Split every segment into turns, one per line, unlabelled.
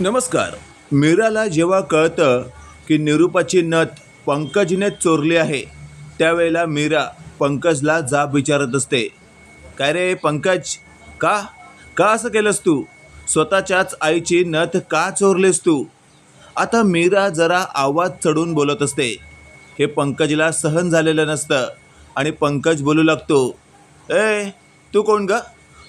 नमस्कार. मीराला जेव्हा कळतं की निरूपाची नथ पंकजने चोरली आहे त्यावेळेला मीरा पंकजला जाब विचारत असते. काय रे पंकज? का? का असं केलंस तू? स्वतःच्याच आईची नथ का चोरलीस तू? आता मीरा जरा आवाज चढून बोलत असते. हे पंकजला सहन झालेलं नसतं आणि पंकज बोलू लागतो ए तू कोण ग?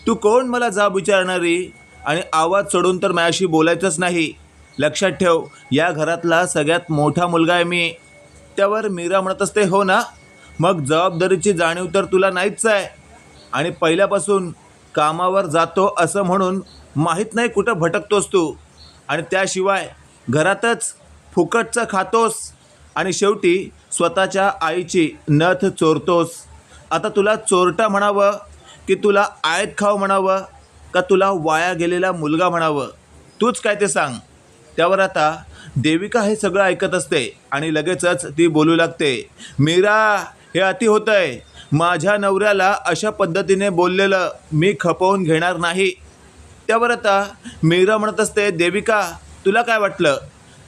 तू कोण मला जाब विचारणारी? आणि आवाज चढून तर माझ्याशी बोलायचंच नाही. लक्षात ठेव या घरातला सगळ्यात मोठा मुलगा आहे मी. त्यावर मीरा म्हणत असते हो ना? मग जबाबदारीची जाणीव तर तुला नाहीच आहे. आणि पहिल्यापासून कामावर जातो असं म्हणून माहीत नाही कुठं भटकतोस तू. आणि त्याशिवाय घरातच फुकटचं खातोस. आणि शेवटी स्वतःच्या आईची नथ चोरतोस. आता तुला चोरटा म्हणावं की तुला आयत खाव म्हणावं? का तुला वाया गेलेला मुलगा म्हणावं? तूच काय ते सांग. त्यावर आता देविका हे सगळं ऐकत असते आणि लगेचच ती बोलू लागते मीरा हे अति होतं आहे माझ्या नवऱ्याला अशा पद्धतीने बोललेलं मी खपवून घेणार नाही. त्यावर आता मीरा म्हणत असते देविका तुला काय वाटलं?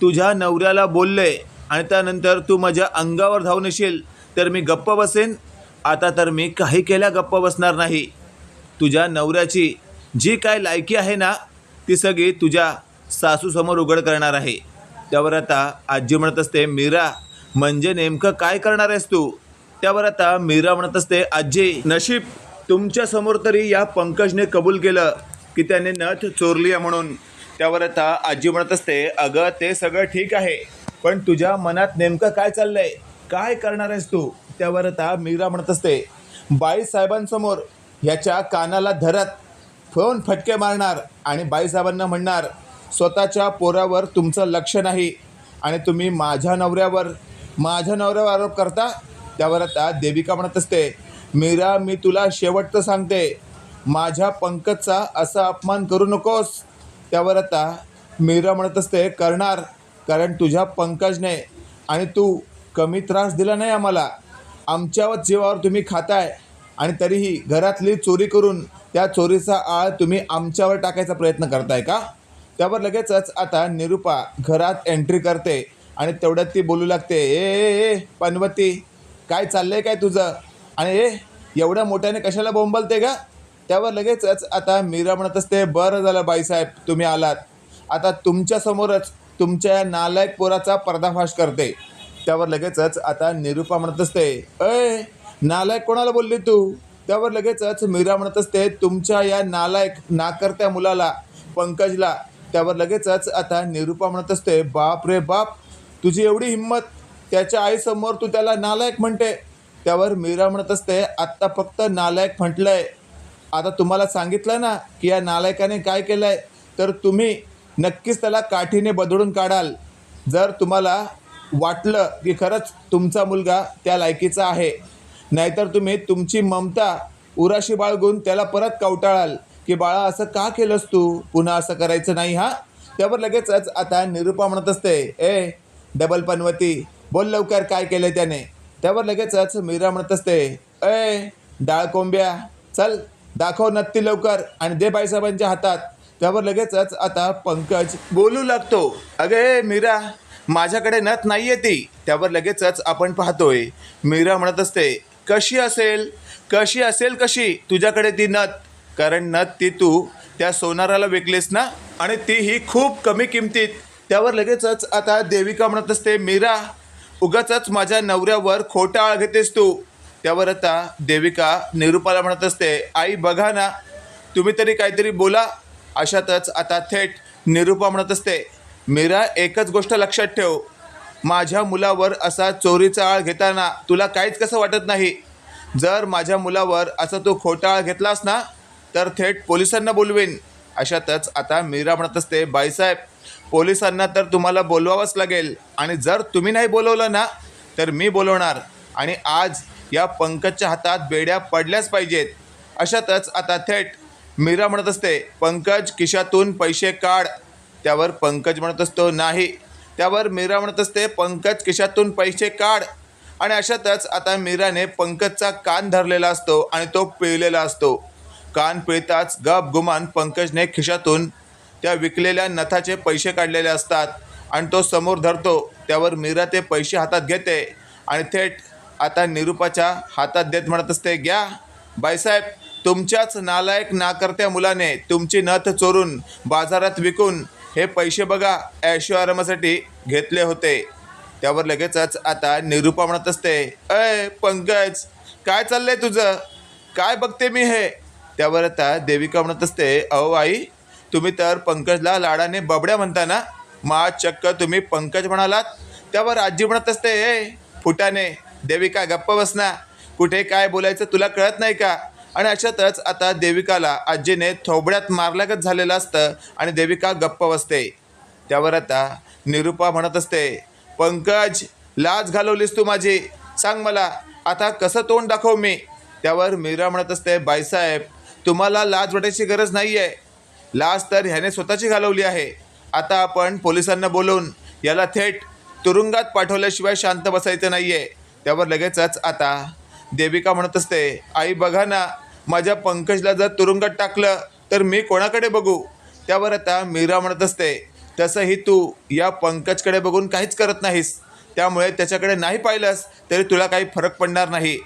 तुझ्या नवऱ्याला बोलले आणि त्यानंतर तू माझ्या अंगावर धावून येशील तर मी गप्प बसेन? आता तर मी काही केल्या गप्प बसणार नाही. तुझ्या नवऱ्याची जी काय लायकी आहे ना ती सगळी तुझ्या सासूसमोर उघड करणार आहे. त्यावर आता आजी म्हणत असते मीरा म्हणजे नेमकं काय करणार आहेस तू? त्यावर आता मीरा म्हणत असते आजी नशीब तुमच्यासमोर तरी या पंकजने कबूल केलं की त्याने नथ चोरली आहे म्हणून. त्यावर आता आजी म्हणत असते अगं ते सगळं ठीक आहे पण तुझ्या मनात नेमकं काय चाललंय? काय करणार आहेस तू? त्यावर आता मीरा म्हणत असते बाई साहेबांसमोर ह्याच्या कानाला धरत फोन फटके मारणार आणि बाईसाहेबांना म्हणणार स्वतःच्या पोरावर तुमचं लक्ष नाही आणि तुम्ही माझ्या नवऱ्यावर माझ्या नवऱ्यावर आरोप करता? त्यावर आता देविका म्हणत असते मीरा मी तुला शेवटचं सांगते माझ्या पंकजचा असा अपमान करू नकोस. त्यावर आता मीरा म्हणत असते करणार कारण तुझ्या पंकजने आणि तू कमी त्रास दिला नाही आम्हाला. आमच्यावर जीवावर तुम्ही खाताय. आणि तरीही घरातली चोरी करून त्या चोरीचा आळ तुम्ही आमच्यावर टाकायचा प्रयत्न करताय का? त्यावर लगेचच आता निरुपा घरात एंट्री करते आणि तेवढ्यात ती बोलू लागते ए ए ए पनवती काय चाललंय काय तुझं? आणि ए एवढ्या मोठ्याने कशाला बोंबलते का त्यावर लगेचच आता मीरा म्हणत असते बरं झालं बाईसाहेब तुम्ही आलात. आता तुमच्यासमोरच तुमच्या या नालायक पोराचा पर्दाफाश करते. त्यावर लगेचच आता निरुपा म्हणत असते अय नालायक कोणाला बोलली तू? त्यावर लगेचच मीरा म्हणत असते तुमच्या या नालायक नाकर्त्या मुलाला पंकजला. त्यावर लगेचच आता निरुपा म्हणत असते बाप रे बाप तुझी एवढी हिंमत त्याच्या आईसमोर तू त्याला नालायक म्हणते. त्यावर मीरा म्हणत असते आत्ता फक्त नालायक म्हटलंय. आता तुम्हाला सांगितलं ना की या नालायकाने काय केलं आहे तर तुम्ही नक्कीच त्याला काठीने बदडून काढाल. जर तुम्हाला वाटलं की खरंच तुमचा मुलगा त्या लायकीचा आहे नाहीतर तुम्ही तुमची ममता उराशी बाळगून त्याला परत कवटाळाल. की बाळा असं का केलंस तू? पुन्हा असं करायचं नाही हा? त्यावर लगेचच आता निरुपा म्हणत असते ए डबल पनवती बोल लवकर काय केलं त्याने? त्यावर लगेचच मीरा म्हणत असते ए डाळ कोंब्या चल दाखव नत्ती लवकर आणि दे बाईसाहेबांच्या हातात. त्यावर लगेचच आता पंकज बोलू लागतो अगे मीरा माझ्याकडे नथ नाही आहे ती. त्यावर लगेचच आपण पाहतोय मीरा म्हणत असते कशी असेल? कशी असेल कशी? तुझ्याकडे ती नथ. कारण नथ ती तू त्या सोनाराला विकलीस ना? आणि ती ही खूप कमी किमतीत. त्यावर लगेचच आता देविका म्हणत असते मीरा उगाच माझ्या नवऱ्यावर खोटा आळ घेतेस तू. त्यावर आता देविका निरुपाला म्हणत असते आई बघा ना तुम्ही तरी काहीतरी बोला. अशातच आता थेट निरुपा म्हणत असते मीरा एकच गोष्ट लक्षात ठेव. माझ्या मुलावर असा चोरीचा आळ घेताना तुला काहीच कसं वाटत नाही? जर माझ्या मुलावर असा तू खोटा आळ घेतलास ना तर थेट पोलिसांना बोलवेन. अशातच आता मीरा म्हणत असते बाईसाहेब पोलिसांना तर तुम्हाला बोलवावंच लागेल. आणि जर तुम्ही नाही बोलवलं ना तर मी बोलवणार. आणि आज या पंकजच्या हातात बेड्या पडल्याच पाहिजेत. अशातच आता थेट मीरा म्हणत असते पंकज खिशातून पैसे काढ. त्यावर पंकज म्हणत असतो नाही त्यावर मीरा म्हणत असते पंकज खिशातून पैसे काढ. आणि अशातच आता मीराने पंकजचा कान धरलेला असतो आणि तो पिळलेला असतो. कान पिळताच गप गुमान पंकजने खिशातून त्या विकलेल्या नथाचे पैसे काढलेले असतात आणि तो समोर धरतो त्यावर मीरा ते पैसे हातात घेते आणि थेट आता निरूपाच्या हातात देत म्हणत असते घ्या. बाईसाहेब तुमच्याच नालायक नाकर्त्या मुलाने तुमची नथ चोरून बाजारात विकून हे पैसे बघा ऐशो आरामासाठी घेतले होते. त्यावर लगेचच आता निरूपा म्हणत असते अय पंकज काय चाललंय तुझं? काय बघते मी हे? त्यावर आता देविका म्हणत असते अहो आई तुम्ही तर पंकजला लाडाने बबड्या म्हणता ना? मा चक्क तुम्ही पंकज म्हणालात. त्यावर आजी म्हणत असते ए फुटाने देविका गप्प बसना कुठे काय बोलायचं तुला कळत नाही का? आणि अशातच आता देविकाला आजीने थोबड्यात मारल्यागत झालेलं असतं आणि देविका गप्प बसते. त्यावर आता निरूपा म्हणत असते पंकज लाज घालवलीस तू माझी. सांग मला आता कसं तोंड दाखव मी? त्यावर मीरा म्हणत असते बाईसाहेब तुम्हाला लाज वाटायची गरज नाही आहे लाज तर ह्याने स्वतःची घालवली आहे. आता आपण पोलिसांना बोलवून याला थेट तुरुंगात पाठवल्याशिवाय शांत बसायचं नाही आहे त्यावर लगेचच आता देविका म्हणत असते आई बघा ना माझ्या पंकजला जर तुरुंगात टाकलं तर मी कोणाकडे बघू? त्यावर आता मीरा म्हणत असते तसंही तू या पंकजकडे बघून काहीच करत नाहीस. त्यामुळे त्याच्याकडे नाही पाहिलंस तरी तुला काही फरक पडणार नाही.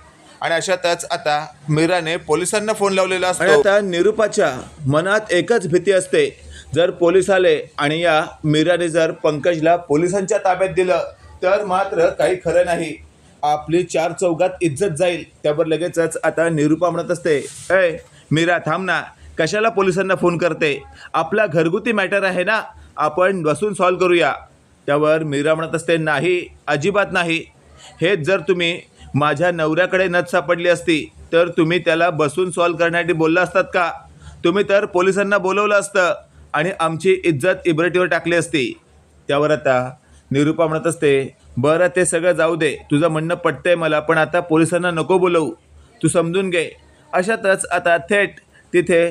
आणि अशातच आता मीराने पोलिसांना फोन लावलेला असतो. आता निरूपाच्या मनात एकच भीती असते. जर पोलीस आले आणि या मीराने जर पंकजला पोलिसांच्या ताब्यात दिलं तर मात्र काही खरं नाही. आपली चार चौघात इज्जत जाईल. त्यावर लगेचच आता निरूपा म्हणत असते अय मीरा थांब ना. कशाला पोलिसांना फोन करते? आपला घरगुती मॅटर आहे ना. आपण बसून सॉल्व करूया. त्यावर मीरा म्हणत असते नाही अजिबात नाही. हेच जर तुम्ही माझ्या नवऱ्याकडे नथ सापडली असती तर तुम्ही त्याला बसून सॉल्व करण्यासाठी बोलला असतात का? तुम्ही तर पोलिसांना बोलवलं असतं आणि आमची इज्जत इब्रटीवर टाकली असती. त्यावर आता निरूपा म्हणत असते बरं ते सगळं जाऊ दे. तुझं म्हणणं पटतंय मला पण आता पोलिसांना नको बोलवू. तू समजून घे. अशातच आता थेट तिथे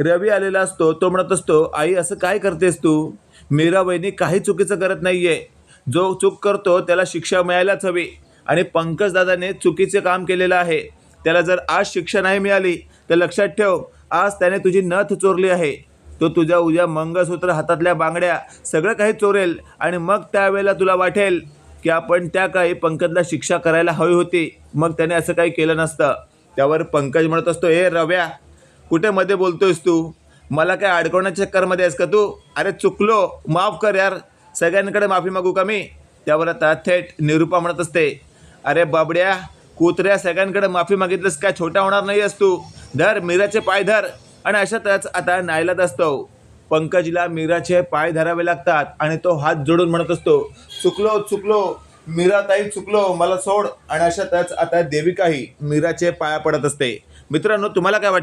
रवी आलेला असतो तो म्हणत असतो आई असं काय करतेस तू? मीरा वहिनी काही चुकीचं करत नाही आहे जो चूक करतो त्याला शिक्षा मिळायलाच हवी. आणि पंकज दादाने चुकीचे काम केलेलं आहे. त्याला जर आज शिक्षा नाही मिळाली तर लक्षात ठेव आज त्याने तुझी नथ चोरली आहे. तो तुझ्या उद्या मंगळसूत्र हातातल्या बांगड्या सगळं काही चोरेल. आणि मग त्यावेळेला तुला वाटेल की आपण त्या काळी पंकजला शिक्षा करायला हवी होती. मग त्याने असं काही केलं नसतं. त्यावर पंकज म्हणत असतो हे रव्या कुठे मध्ये बोलतोयस तू? मला काय अडकवण्याच्या चक्करमध्ये आहेस का तू? अरे चुकलो. माफ कर यार. सगळ्यांकडे माफी मागू का मी? त्यावर आता थेट निरूपा म्हणत असते अरे बाबड्या कुत्र्या सगळ्यांकडे माफी मागितलंस काय? छोटा होणार नाही आहेस तू. धर मिराचे पाय धर. आणि अशातच आता नाईलाज असतो. पंकजला मीराचे पाय धरावे लागतात आणि तो हात जोडून म्हणत असतो चुकलो चुकलो मीरा ताई चुकलो मला सोड. आणि अशातच आता देविकाही मीराचे पाया पडत असते. मित्रांनो तुम्हाला काय वाटतं?